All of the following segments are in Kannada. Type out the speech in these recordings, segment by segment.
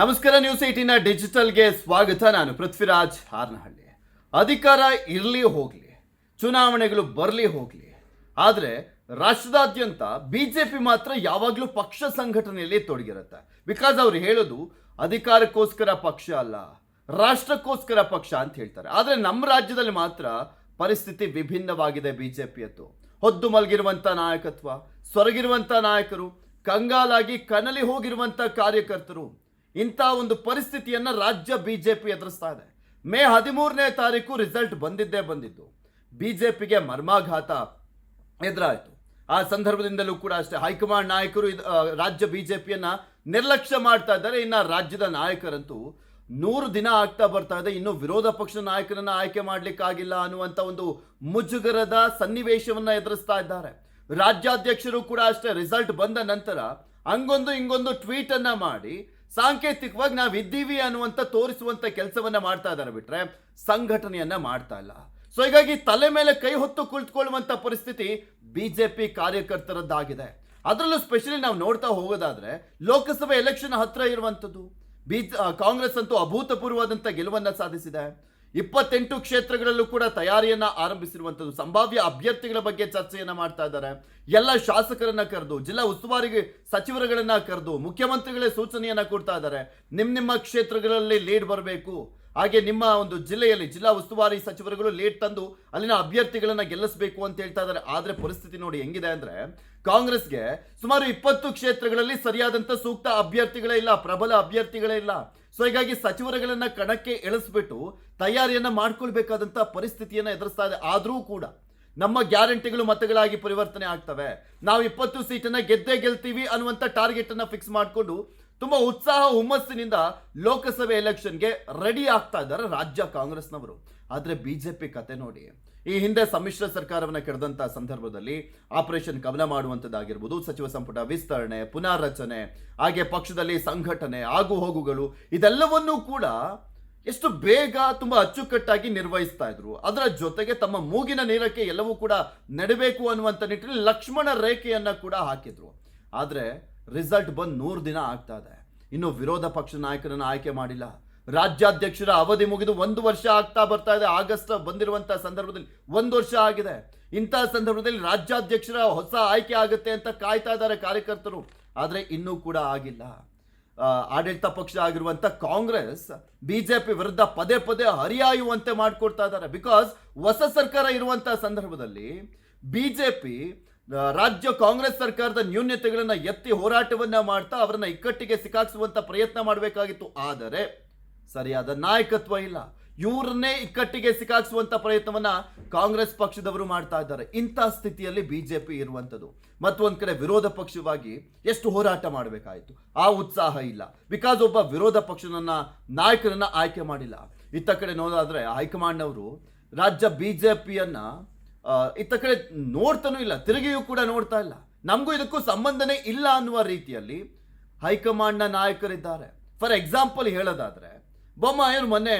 ನಮಸ್ಕಾರ ನ್ಯೂಸ್ ಏಟಿನ ಡಿಜಿಟಲ್ಗೆ ಸ್ವಾಗತ. ನಾನು ಪೃಥ್ವಿರಾಜ್ ಹಾರ್ನಹಳ್ಳಿ. ಅಧಿಕಾರ ಇರಲಿ ಹೋಗಲಿ, ಚುನಾವಣೆಗಳು ಬರಲಿ ಹೋಗಲಿ, ಆದರೆ ರಾಷ್ಟ್ರದಾದ್ಯಂತ ಬಿ ಜೆ ಪಿ ಮಾತ್ರ ಯಾವಾಗಲೂ ಪಕ್ಷ ಸಂಘಟನೆಯಲ್ಲಿ ತೊಡಗಿರುತ್ತೆ. ಬಿಕಾಸ್ ಅವ್ರು ಹೇಳೋದು ಅಧಿಕಾರಕ್ಕೋಸ್ಕರ ಪಕ್ಷ ಅಲ್ಲ, ರಾಷ್ಟ್ರಕ್ಕೋಸ್ಕರ ಪಕ್ಷ ಅಂತ ಹೇಳ್ತಾರೆ. ಆದರೆ ನಮ್ಮ ರಾಜ್ಯದಲ್ಲಿ ಮಾತ್ರ ಪರಿಸ್ಥಿತಿ ವಿಭಿನ್ನವಾಗಿದೆ ಬಿ ಜೆ ಪಿಯದ್ದು ಹೊದ್ದು ಮಲಗಿರುವಂಥ ನಾಯಕತ್ವ ಸೊರಗಿರುವಂಥ ನಾಯಕರು, ಕಂಗಾಲಾಗಿ ಕನಲಿ ಹೋಗಿರುವಂಥ ಕಾರ್ಯಕರ್ತರು. ಇಂಥ ಒಂದು ಪರಿಸ್ಥಿತಿಯನ್ನು ರಾಜ್ಯ ಬಿ ಜೆ ಪಿ ಎದುರಿಸ್ತಾ ಇದೆ. ಮೇ ಹದಿಮೂರನೇ ತಾರೀಕು ರಿಸಲ್ಟ್ ಬಂದಿದ್ದೇ ಬಂದಿದ್ದು. ಪಿಗೆ ಮರ್ಮಾಘಾತ ಎದುರಾಯಿತು. ಆ ಸಂದರ್ಭದಿಂದಲೂ ಕೂಡ ಅಷ್ಟೇ, ಹೈಕಮಾಂಡ್ ನಾಯಕರು ಇದು ರಾಜ್ಯ ಬಿ ಜೆ ಪಿಯನ್ನು ನಿರ್ಲಕ್ಷ್ಯ ಮಾಡ್ತಾ ಇದ್ದಾರೆ. ಇನ್ನು ರಾಜ್ಯದ ನಾಯಕರಂತೂ ನೂರು ದಿನ ಆಗ್ತಾ ಬರ್ತಾ ಇದೆ. ಇನ್ನು ವಿರೋಧ ಪಕ್ಷದ ನಾಯಕರನ್ನ ಆಯ್ಕೆ ಮಾಡಲಿಕ್ಕಾಗಿಲ್ಲ ಅನ್ನುವಂಥ ಒಂದು ಮುಜುಗರದ ಸನ್ನಿವೇಶವನ್ನ ಎದುರಿಸ್ತಾ ಇದ್ದಾರೆ. ರಾಜ್ಯಾಧ್ಯಕ್ಷರು ಕೂಡ ಅಷ್ಟೇ ರಿಸಲ್ಟ್ ಬಂದ ನಂತರ ಹಂಗೊಂದು ಹಿಂಗೊಂದು ಟ್ವೀಟನ್ನು ಮಾಡಿ ಸಾಂಕೇತಿಕವಾಗಿ ನಾವು ಇದ್ದೀವಿ ಅನ್ನುವಂಥ ತೋರಿಸುವಂಥ ಕೆಲಸವನ್ನು ಮಾಡ್ತಾ ಇದ್ದಾರೆ ಬಿಟ್ರೆ ಸಂಘಟನೆಯನ್ನ ಮಾಡ್ತಾ ಇಲ್ಲ. ಸೊ ಹೀಗಾಗಿ ತಲೆ ಮೇಲೆ ಕೈ ಹೊತ್ತು ಕುಳಿತುಕೊಳ್ಳುವಂಥ ಪರಿಸ್ಥಿತಿ ಬಿ ಜೆ ಪಿ ಕಾರ್ಯಕರ್ತರದ್ದಾಗಿದೆ. ಅದರಲ್ಲೂ ಸ್ಪೆಷಲಿ ನಾವು ನೋಡ್ತಾ ಹೋಗೋದಾದ್ರೆ ಲೋಕಸಭೆ ಎಲೆಕ್ಷನ್ ಹತ್ರ ಇರುವಂಥದ್ದು. ಬಿ ಕಾಂಗ್ರೆಸ್ ಅಂತೂ ಅಭೂತಪೂರ್ವವಾದಂಥ ಗೆಲುವನ್ನು ಸಾಧಿಸಿದೆ. ಇಪ್ಪತ್ತೆಂಟು ಕ್ಷೇತ್ರಗಳಲ್ಲೂ ಕೂಡ ತಯಾರಿಯನ್ನ ಆರಂಭಿಸಿರುವಂಥದ್ದು, ಸಂಭಾವ್ಯ ಅಭ್ಯರ್ಥಿಗಳ ಬಗ್ಗೆ ಚರ್ಚೆಯನ್ನ ಮಾಡ್ತಾ ಇದ್ದಾರೆ. ಎಲ್ಲ ಶಾಸಕರನ್ನ ಕರೆದು, ಜಿಲ್ಲಾ ಉಸ್ತುವಾರಿ ಸಚಿವರುಗಳನ್ನ ಕರೆದು, ಮುಖ್ಯಮಂತ್ರಿಗಳೇ ಸೂಚನೆಯನ್ನ ಕೊಡ್ತಾ ಇದ್ದಾರೆ. ನಿಮ್ಮ ನಿಮ್ಮ ಕ್ಷೇತ್ರಗಳಲ್ಲಿ ಲೀಡ್ ಬರಬೇಕು. ಹಾಗೆ ನಿಮ್ಮ ಒಂದು ಜಿಲ್ಲೆಯಲ್ಲಿ ಜಿಲ್ಲಾ ಉಸ್ತುವಾರಿ ಸಚಿವರುಗಳು ಲೇಟ್ ತಂದು ಅಲ್ಲಿನ ಅಭ್ಯರ್ಥಿಗಳನ್ನ ಗೆಲ್ಲಿಸಬೇಕು ಅಂತ ಹೇಳ್ತಾ ಇದ್ದಾರೆ. ಆದರೆ ಪರಿಸ್ಥಿತಿ ನೋಡಿ ಹೆಂಗಿದೆ ಅಂದ್ರೆ, ಕಾಂಗ್ರೆಸ್ಗೆ ಸುಮಾರು ಇಪ್ಪತ್ತು ಕ್ಷೇತ್ರಗಳಲ್ಲಿ ಸರಿಯಾದಂತ ಸೂಕ್ತ ಅಭ್ಯರ್ಥಿಗಳೇ ಇಲ್ಲ, ಪ್ರಬಲ ಅಭ್ಯರ್ಥಿಗಳೇ ಇಲ್ಲ. ಸೊ ಹೀಗಾಗಿ ಸಚಿವರುಗಳನ್ನ ಕಣಕ್ಕೆ ಇಳಿಸ್ಬಿಟ್ಟು ತಯಾರಿಯನ್ನ ಮಾಡ್ಕೊಳ್ಬೇಕಾದಂತ ಪರಿಸ್ಥಿತಿಯನ್ನ ಎದುರಿಸ್ತಾ ಇದೆ. ಆದರೂ ಕೂಡ ನಮ್ಮ ಗ್ಯಾರಂಟಿಗಳು ಮತಗಳಾಗಿ ಪರಿವರ್ತನೆ ಆಗ್ತವೆ. ನಾವು ಇಪ್ಪತ್ತು ಸೀಟನ್ನ ಗೆದ್ದೇ ಗೆಲ್ತೀವಿ ಅನ್ನುವಂಥ ಟಾರ್ಗೆಟ್ ಅನ್ನ ಫಿಕ್ಸ್ ಮಾಡಿಕೊಂಡು ತುಂಬಾ ಉತ್ಸಾಹ, ಹುಮ್ಮಸ್ಸಿನಿಂದ ಲೋಕಸಭೆ ಎಲೆಕ್ಷನ್ಗೆ ರೆಡಿ ಆಗ್ತಾ ಇದ್ದಾರೆ ರಾಜ್ಯ ಕಾಂಗ್ರೆಸ್ನವರು. ಆದ್ರೆ ಬಿಜೆಪಿ ಕತೆ ನೋಡಿ. ಈ ಹಿಂದೆ ಸಮ್ಮಿಶ್ರ ಸರ್ಕಾರವನ್ನು ಕೆಡದಂಥ ಸಂದರ್ಭದಲ್ಲಿ ಆಪರೇಷನ್ ಕಮಲ ಮಾಡುವಂಥದ್ದಾಗಿರ್ಬೋದು, ಸಚಿವ ಸಂಪುಟ ವಿಸ್ತರಣೆ, ಪುನಾರಚನೆ, ಹಾಗೆ ಪಕ್ಷದಲ್ಲಿ ಸಂಘಟನೆ, ಆಗು ಹೋಗುಗಳು, ಇದೆಲ್ಲವನ್ನೂ ಕೂಡ ಎಷ್ಟು ಬೇಗ ತುಂಬಾ ಅಚ್ಚುಕಟ್ಟಾಗಿ ನಿರ್ವಹಿಸ್ತಾ ಇದ್ರು. ಅದರ ಜೊತೆಗೆ ತಮ್ಮ ಮೂಗಿನ ನೀರಕ್ಕೆ ಎಲ್ಲವೂ ಕೂಡ ನಡಬೇಕು ಅನ್ನುವಂಥ ನಿಟ್ಟಿನಲ್ಲಿ ಲಕ್ಷ್ಮಣ ರೇಖೆಯನ್ನ ಕೂಡ ಹಾಕಿದ್ರು. ಆದ್ರೆ ರಿಸಲ್ಟ್ ಬಂದು ನೂರು ದಿನ ಆಗ್ತಾ ಇದೆ. ಇನ್ನು ವಿರೋಧ ಪಕ್ಷ ನಾಯಕರನ್ನ ಆಯ್ಕೆ ಮಾಡಿಲ್ಲ. ರಾಜ್ಯಾಧ್ಯಕ್ಷರ ಅವಧಿ ಮುಗಿದು ಒಂದು ವರ್ಷ ಆಗ್ತಾ ಬರ್ತಾ ಇದೆ. ಆಗಸ್ಟ್ ಬಂದಿರುವಂತ ಸಂದರ್ಭದಲ್ಲಿ ಒಂದು ವರ್ಷ ಆಗಿದೆ. ಇಂತಹ ಸಂದರ್ಭದಲ್ಲಿ ರಾಜ್ಯಾಧ್ಯಕ್ಷರ ಹೊಸ ಆಯ್ಕೆ ಆಗುತ್ತೆ ಅಂತ ಕಾಯ್ತಾ ಇದ್ದಾರೆ ಕಾರ್ಯಕರ್ತರು. ಆದ್ರೆ ಇನ್ನೂ ಕೂಡ ಆಗಿಲ್ಲ. ಆಡಳಿತ ಪಕ್ಷ ಆಗಿರುವಂತ ಕಾಂಗ್ರೆಸ್, ಬಿಜೆಪಿ ವಿರುದ್ಧ ಪದೇ ಪದೇ ಹರಿಯಾಯುವಂತೆ ಮಾಡಿಕೊಡ್ತಾ ಇದ್ದಾರೆ. ಬಿಕಾಸ್ ಹೊಸ ಸರ್ಕಾರ ಇರುವಂತ ಸಂದರ್ಭದಲ್ಲಿ ಬಿಜೆಪಿ ರಾಜ್ಯ ಕಾಂಗ್ರೆಸ್ ಸರ್ಕಾರದ ನ್ಯೂನ್ಯತೆಗಳನ್ನು ಎತ್ತಿ ಹೋರಾಟವನ್ನ ಮಾಡ್ತಾ ಅವರನ್ನ ಇಕ್ಕಟ್ಟಿಗೆ ಸಿಕ್ಕಾಕ್ಸುವಂತ ಪ್ರಯತ್ನ ಮಾಡಬೇಕಾಗಿತ್ತು. ಆದರೆ ಸರಿಯಾದ ನಾಯಕತ್ವ ಇಲ್ಲ. ಇವ್ರನ್ನೇ ಇಕ್ಕಟ್ಟಿಗೆ ಸಿಕ್ಕಾಕ್ಸುವಂತ ಪ್ರಯತ್ನವನ್ನ ಕಾಂಗ್ರೆಸ್ ಪಕ್ಷದವರು ಮಾಡ್ತಾ ಇದ್ದಾರೆ. ಇಂಥ ಸ್ಥಿತಿಯಲ್ಲಿ ಬಿಜೆಪಿ ಇರುವಂಥದ್ದು. ಮತ್ತೊಂದು ಕಡೆ ವಿರೋಧ ಪಕ್ಷವಾಗಿ ಎಷ್ಟು ಹೋರಾಟ ಮಾಡಬೇಕಾಯಿತು? ಆ ಉತ್ಸಾಹ ಇಲ್ಲ. ಬಿಕಾಸ್ ಒಬ್ಬ ವಿರೋಧ ಪಕ್ಷನನ್ನ ನಾಯಕರನ್ನ ಆಯ್ಕೆ ಮಾಡಿಲ್ಲ. ಇತ್ತ ಕಡೆ ನೋಡೋದಾದ್ರೆ ಹೈಕಮಾಂಡ್ ಅವರು ರಾಜ್ಯ ಬಿಜೆಪಿಯನ್ನ ಇತ್ತ ಕಡೆ ನೋಡ್ತಾನೂ ಇಲ್ಲ, ತಿರುಗಿಯೂ ಕೂಡ ನೋಡ್ತಾ ಇಲ್ಲ. ನಮಗೂ ಇದಕ್ಕೂ ಸಂಬಂಧನೇ ಇಲ್ಲ ಅನ್ನುವ ರೀತಿಯಲ್ಲಿ ಹೈಕಮಾಂಡ್ನ ನಾಯಕರಿದ್ದಾರೆ. ಫಾರ್ ಎಕ್ಸಾಂಪಲ್ ಹೇಳೋದಾದ್ರೆ, ಬೊಮ್ಮಾಯರು ಮೊನ್ನೆ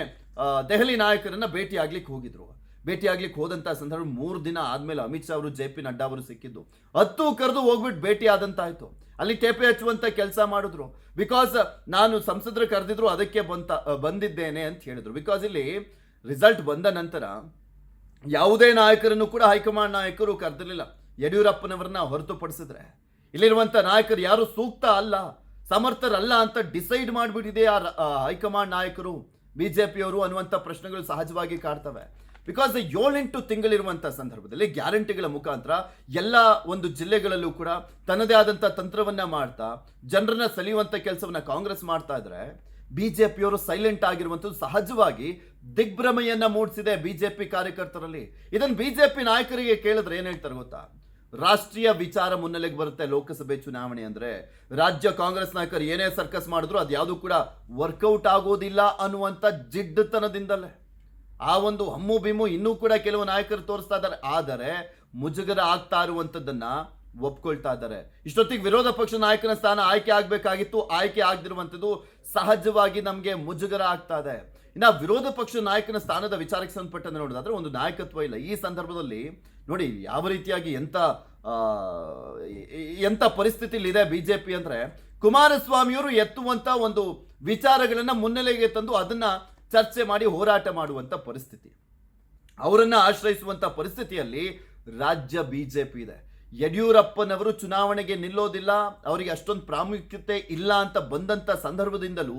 ದೆಹಲಿ ನಾಯಕರನ್ನ ಭೇಟಿ ಆಗ್ಲಿಕ್ಕೆ ಹೋಗಿದ್ರು. ಭೇಟಿ ಆಗ್ಲಿಕ್ಕೆ ಹೋದಂಥ ಸಂದರ್ಭ ಮೂರು ದಿನ ಆದಮೇಲೆ ಅಮಿತ್ ಶಾ ಅವರು ಜೆ ಪಿ ನಡ್ಡಾ ಅವರು ಸಿಕ್ಕಿದ್ದು. ಹತ್ತು ಕರೆದು ಹೋಗ್ಬಿಟ್ಟು ಭೇಟಿ ಆದಂತಾಯ್ತು ಅಲ್ಲಿ ಟೇಪೆ ಹಚ್ಚುವಂಥ ಕೆಲಸ ಮಾಡಿದ್ರು. ಬಿಕಾಸ್ ನಾನು ಸಂಸದರು ಕರೆದಿದ್ರು ಅದಕ್ಕೆ ಬಂತ, ಬಂದಿದ್ದೇನೆ ಅಂತ ಹೇಳಿದ್ರು. ಬಿಕಾಸ್ ಇಲ್ಲಿ ರಿಸಲ್ಟ್ ಬಂದ ನಂತರ ಯಾವುದೇ ನಾಯಕರನ್ನು ಕೂಡ ಹೈಕಮಾಂಡ್ ನಾಯಕರು ಕರೆದಿರಲಿಲ್ಲ. ಯಡಿಯೂರಪ್ಪನವರನ್ನ ಹೊರತುಪಡಿಸಿದ್ರೆ. ಇಲ್ಲಿರುವಂಥ ನಾಯಕರು ಯಾರು ಸೂಕ್ತ ಅಲ್ಲ, ಸಮರ್ಥರಲ್ಲ ಅಂತ ಡಿಸೈಡ್ ಮಾಡಿಬಿಟ್ಟಿದೆ ಆ ಹೈಕಮಾಂಡ್ ನಾಯಕರು. ಪಿಯವರು ಅನ್ನುವಂಥ ಪ್ರಶ್ನೆಗಳು ಸಹಜವಾಗಿ ಕಾಡ್ತವೆ. ಬಿಕಾಸ್ ಏಳೆಂಟು ತಿಂಗಳಿರುವಂಥ ಸಂದರ್ಭದಲ್ಲಿ ಗ್ಯಾರಂಟಿಗಳ ಮುಖಾಂತರ ಎಲ್ಲ ಒಂದು ಜಿಲ್ಲೆಗಳಲ್ಲೂ ಕೂಡ ತನ್ನದೇ ಆದಂಥ ತಂತ್ರವನ್ನ ಮಾಡ್ತಾ, ಜನರನ್ನ ಸೆಳೆಯುವಂಥ ಕೆಲಸವನ್ನ ಕಾಂಗ್ರೆಸ್ ಮಾಡ್ತಾ ಇದ್ರೆ ಬಿಜೆಪಿಯವರು ಸೈಲೆಂಟ್ ಆಗಿರುವಂಥದ್ದು ಸಹಜವಾಗಿ ದಿಗ್ಭ್ರಮೆಯನ್ನು ಮೂಡಿಸಿದೆ ಬಿಜೆಪಿ ಕಾರ್ಯಕರ್ತರಲ್ಲಿ. ಇದನ್ನು ಬಿಜೆಪಿ ನಾಯಕರಿಗೆ ಕೇಳಿದ್ರೆ ಏನು ಹೇಳ್ತಾರೆ ಗೊತ್ತಾ? ರಾಷ್ಟ್ರೀಯ ವಿಚಾರ ಮುನ್ನೆಲೆಗೆ ಬರುತ್ತೆ ಲೋಕಸಭೆ ಚುನಾವಣೆ ಅಂದರೆ. ರಾಜ್ಯ ಕಾಂಗ್ರೆಸ್ ನಾಯಕರು ಏನೇ ಸರ್ಕಸ್ ಮಾಡಿದ್ರು ಅದು ಯಾವುದೂ ಕೂಡ ವರ್ಕೌಟ್ ಆಗೋದಿಲ್ಲ ಅನ್ನುವಂಥ ಜಿಡ್ಡುತನದಿಂದಲೇ. ಆ ಒಂದು ಹಮ್ಮು ಬಿಮ್ಮು ಇನ್ನೂ ಕೂಡ ಕೆಲವು ನಾಯಕರು ತೋರಿಸ್ತಾ ಇದ್ದಾರೆ. ಆದರೆ ಮುಜುಗರ ಆಗ್ತಾ ಇರುವಂತದ್ದನ್ನ ಒಪ್ಕೊಳ್ತಾ ಇದ್ದಾರೆ. ಇಷ್ಟೊತ್ತಿಗೆ ವಿರೋಧ ಪಕ್ಷ ನಾಯಕನ ಸ್ಥಾನ ಆಯ್ಕೆ ಆಗಬೇಕಾಗಿತ್ತು. ಆಯ್ಕೆ ಆಗದಿರುವಂಥದ್ದು ಸಹಜವಾಗಿ ನಮಗೆ ಮುಜುಗರ ಆಗ್ತಾ ಇದೆ. ಇನ್ನು ವಿರೋಧ ಪಕ್ಷ ನಾಯಕನ ಸ್ಥಾನದ ವಿಚಾರಕ್ಕೆ ಸಂಬಂಧಪಟ್ಟಂತೆ ನೋಡೋದಾದ್ರೆ ಒಂದು ನಾಯಕತ್ವ ಇಲ್ಲ. ಈ ಸಂದರ್ಭದಲ್ಲಿ ನೋಡಿ, ಯಾವ ರೀತಿಯಾಗಿ ಎಂಥ ಎಂಥ ಪರಿಸ್ಥಿತಿಲಿ ಇದೆ ಬಿ ಇದೆ ಬಿಜೆಪಿ ಅಂದ್ರೆ ಕುಮಾರಸ್ವಾಮಿಯವರು ಎತ್ತುವಂತ ಒಂದು ವಿಚಾರಗಳನ್ನು ಮುನ್ನೆಲೆಗೆ ತಂದು ಅದನ್ನ ಚರ್ಚೆ ಮಾಡಿ ಹೋರಾಟ ಮಾಡುವಂತ ಪರಿಸ್ಥಿತಿ. ಅವರನ್ನು ಆಶ್ರಯಿಸುವಂತ ಪರಿಸ್ಥಿತಿಯಲ್ಲಿ ರಾಜ್ಯ ಬಿಜೆಪಿ ಇದೆ. ಯಡಿಯೂರಪ್ಪನವರು ಚುನಾವಣೆಗೆ ನಿಲ್ಲೋದಿಲ್ಲ, ಅವರಿಗೆ ಅಷ್ಟೊಂದು ಪ್ರಾಮುಖ್ಯತೆ ಇಲ್ಲ ಅಂತ ಬಂದಂಥ ಸಂದರ್ಭದಿಂದಲೂ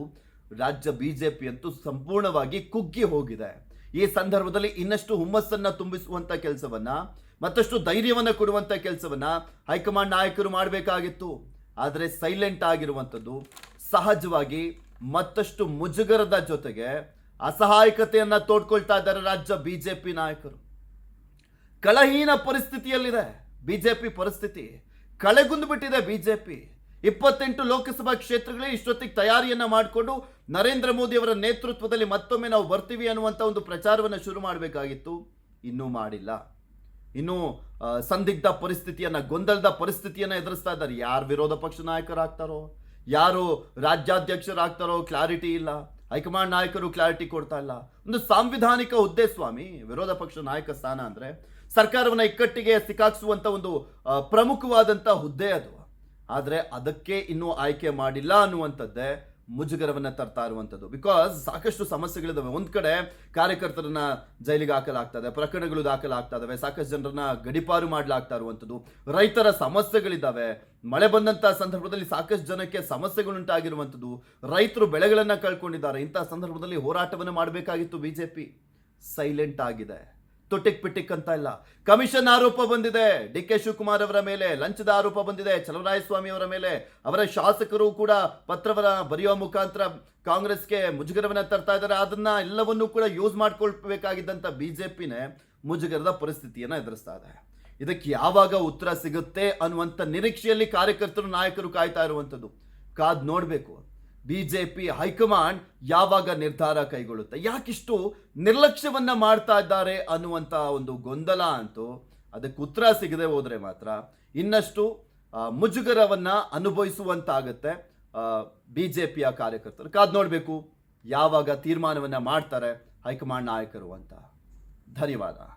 ರಾಜ್ಯ ಬಿಜೆಪಿ ಅಂತೂ ಸಂಪೂರ್ಣವಾಗಿ ಕುಗ್ಗಿ ಹೋಗಿದೆ. ಈ ಸಂದರ್ಭದಲ್ಲಿ ಇನ್ನಷ್ಟು ಹುಮ್ಮಸ್ಸನ್ನ ತುಂಬಿಸುವಂತ ಕೆಲಸವನ್ನ, ಮತ್ತಷ್ಟು ಧೈರ್ಯವನ್ನ ಕೊಡುವಂತ ಕೆಲಸವನ್ನ ಹೈಕಮಾಂಡ್ ನಾಯಕರು ಮಾಡಬೇಕಾಗಿತ್ತು. ಆದರೆ ಸೈಲೆಂಟ್ ಆಗಿರುವಂಥದ್ದು ಸಹಜವಾಗಿ ಮತ್ತಷ್ಟು ಮುಜುಗರದ ಜೊತೆಗೆ ಅಸಹಾಯಕತೆಯನ್ನು ತೋಡ್ಕೊಳ್ತಾ ಇದ್ದಾರೆ ರಾಜ್ಯ ಬಿಜೆಪಿ ನಾಯಕರು. ಕಳಹೀನ ಪರಿಸ್ಥಿತಿಯಲ್ಲಿದೆ. ಬಿಜೆಪಿ ಪರಿಸ್ಥಿತಿ ಕಳೆಗುಂದು ಬಿಟ್ಟಿದೆ ಬಿಜೆಪಿ. ಇಪ್ಪತ್ತೆಂಟು ಲೋಕಸಭಾ ಕ್ಷೇತ್ರಗಳಲ್ಲಿ ಇಷ್ಟೊತ್ತಿಗೆ ತಯಾರಿಯನ್ನ ಮಾಡಿಕೊಂಡು ನರೇಂದ್ರ ಮೋದಿ ಅವರ ನೇತೃತ್ವದಲ್ಲಿ ಮತ್ತೊಮ್ಮೆ ನಾವು ಬರ್ತೀವಿ ಅನ್ನುವಂಥ ಒಂದು ಪ್ರಚಾರವನ್ನು ಶುರು ಮಾಡಬೇಕಾಗಿತ್ತು. ಇನ್ನೂ ಮಾಡಿಲ್ಲ. ಇನ್ನು ಸಂದಿಗ್ಧ ಪರಿಸ್ಥಿತಿಯನ್ನ, ಗೊಂದಲದ ಪರಿಸ್ಥಿತಿಯನ್ನ ಎದುರಿಸ್ತಾ ಇದ್ದಾರೆ. ಯಾರು ವಿರೋಧ ಪಕ್ಷ ನಾಯಕರಾಗ್ತಾರೋ, ಯಾರು ರಾಜ್ಯಾಧ್ಯಕ್ಷರಾಗ್ತಾರೋ ಕ್ಲಾರಿಟಿ ಇಲ್ಲ. ಹೈಕಮಾಂಡ್ ನಾಯಕರು ಕ್ಲಾರಿಟಿ ಕೊಡ್ತಾ ಇಲ್ಲ. ಒಂದು ಸಾಂವಿಧಾನಿಕ ಹುದ್ದೆ ಸ್ವಾಮಿ, ವಿರೋಧ ಪಕ್ಷ ನಾಯಕ ಸ್ಥಾನ ಅಂದ್ರೆ ಸರ್ಕಾರವನ್ನ ಇಕ್ಕಟ್ಟಿಗೆ ಸಿಕ್ಕಾಕ್ಸುವಂತ ಒಂದು ಪ್ರಮುಖವಾದಂಥ ಹುದ್ದೆ ಅದು. ಆದರೆ ಅದಕ್ಕೆ ಇನ್ನೂ ಆಯ್ಕೆ ಮಾಡಿಲ್ಲ ಅನ್ನುವಂಥದ್ದೇ ಮುಜುಗರವನ್ನು ತರ್ತಾ ಇರುವಂಥದ್ದು. ಬಿಕಾಸ್ ಸಾಕಷ್ಟು ಸಮಸ್ಯೆಗಳಿದ್ದಾವೆ ಒಂದು ಕಡೆ ಕಾರ್ಯಕರ್ತರನ್ನ ಜೈಲಿಗೆ ಹಾಕಲಾಗ್ತದೆ, ಪ್ರಕರಣಗಳು ದಾಖಲಾಗ್ತಾ ಇದಾವೆ ಸಾಕಷ್ಟು ಜನರನ್ನ ಗಡಿಪಾರು ಮಾಡಲಾಗ್ತಾ ಇರುವಂಥದ್ದು. ರೈತರ ಸಮಸ್ಯೆಗಳಿದ್ದಾವೆ ಮಳೆ ಬಂದಂಥ ಸಂದರ್ಭದಲ್ಲಿ ಸಾಕಷ್ಟು ಜನಕ್ಕೆ ಸಮಸ್ಯೆಗಳುಂಟಾಗಿರುವಂಥದ್ದು. ರೈತರು ಬೆಳೆಗಳನ್ನು ಕಳ್ಕೊಂಡಿದ್ದಾರೆ. ಇಂಥ ಸಂದರ್ಭದಲ್ಲಿ ಹೋರಾಟವನ್ನು ಮಾಡಬೇಕಾಗಿತ್ತು ಬಿಜೆಪಿ. ಸೈಲೆಂಟ್ ಆಗಿದೆ. ತೊಟ್ಟಿಕ್ ಪಿಟ್ಟಿಕ್ ಅಂತ ಇಲ್ಲ. ಕಮಿಷನ್ ಆರೋಪ ಬಂದಿದೆ. ಡಿ ಕೆ ಶಿವಕುಮಾರ್ ಅವರ ಮೇಲೆ, ಲಂಚದ ಆರೋಪ ಬಂದಿದೆ. ಚಲವರಾಯಸ್ವಾಮಿ ಅವರ ಮೇಲೆ, ಅವರ ಶಾಸಕರು ಕೂಡ ಪತ್ರವರ ಬರೆಯುವ ಮುಖಾಂತರ ಕಾಂಗ್ರೆಸ್ಗೆ ಮುಜುಗರವನ್ನ ತರ್ತಾ ಇದ್ದಾರೆ. ಅದನ್ನ ಎಲ್ಲವನ್ನೂ ಕೂಡ ಯೂಸ್ ಮಾಡ್ಕೊಳ್ಬೇಕಾಗಿದ್ದಂತ ಬಿಜೆಪಿನೇ ಮುಜುಗರದ ಪರಿಸ್ಥಿತಿಯನ್ನ ಎದುರಿಸ್ತಾ ಇದೆ. ಇದಕ್ಕೆ ಯಾವಾಗ ಉತ್ತರ ಸಿಗುತ್ತೆ ಅನ್ನುವಂಥ ನಿರೀಕ್ಷೆಯಲ್ಲಿ ಕಾರ್ಯಕರ್ತರು, ನಾಯಕರು ಕಾಯ್ತಾ ಇರುವಂಥದ್ದು ಕಾದ್ ನೋಡಬೇಕು. ಬಿಜೆಪಿ ಹೈಕಮಾಂಡ್ ಯಾವಾಗ ನಿರ್ಧಾರ ಕೈಗೊಳ್ಳುತ್ತೆ? ಯಾಕಿಷ್ಟು ನಿರ್ಲಕ್ಷ್ಯವನ್ನ ಮಾಡ್ತಾ ಇದ್ದಾರೆ ಅನ್ನುವಂಥ ಒಂದು ಗೊಂದಲ ಅಂತೂ ಅದಕ್ಕೆ ಉತ್ತರ ಸಿಗದೆ ಹೋದರೆ ಮಾತ್ರ ಇನ್ನಷ್ಟು ಆ, ಬಿ ಜೆ ಪಿಯ ಕಾರ್ಯಕರ್ತರು. ಕಾದ್ ನೋಡಬೇಕು ಯಾವಾಗ ತೀರ್ಮಾನವನ್ನು ಮಾಡ್ತಾರೆ ಹೈಕಮಾಂಡ್ ನಾಯಕರು ಅಂತ. ಧನ್ಯವಾದ.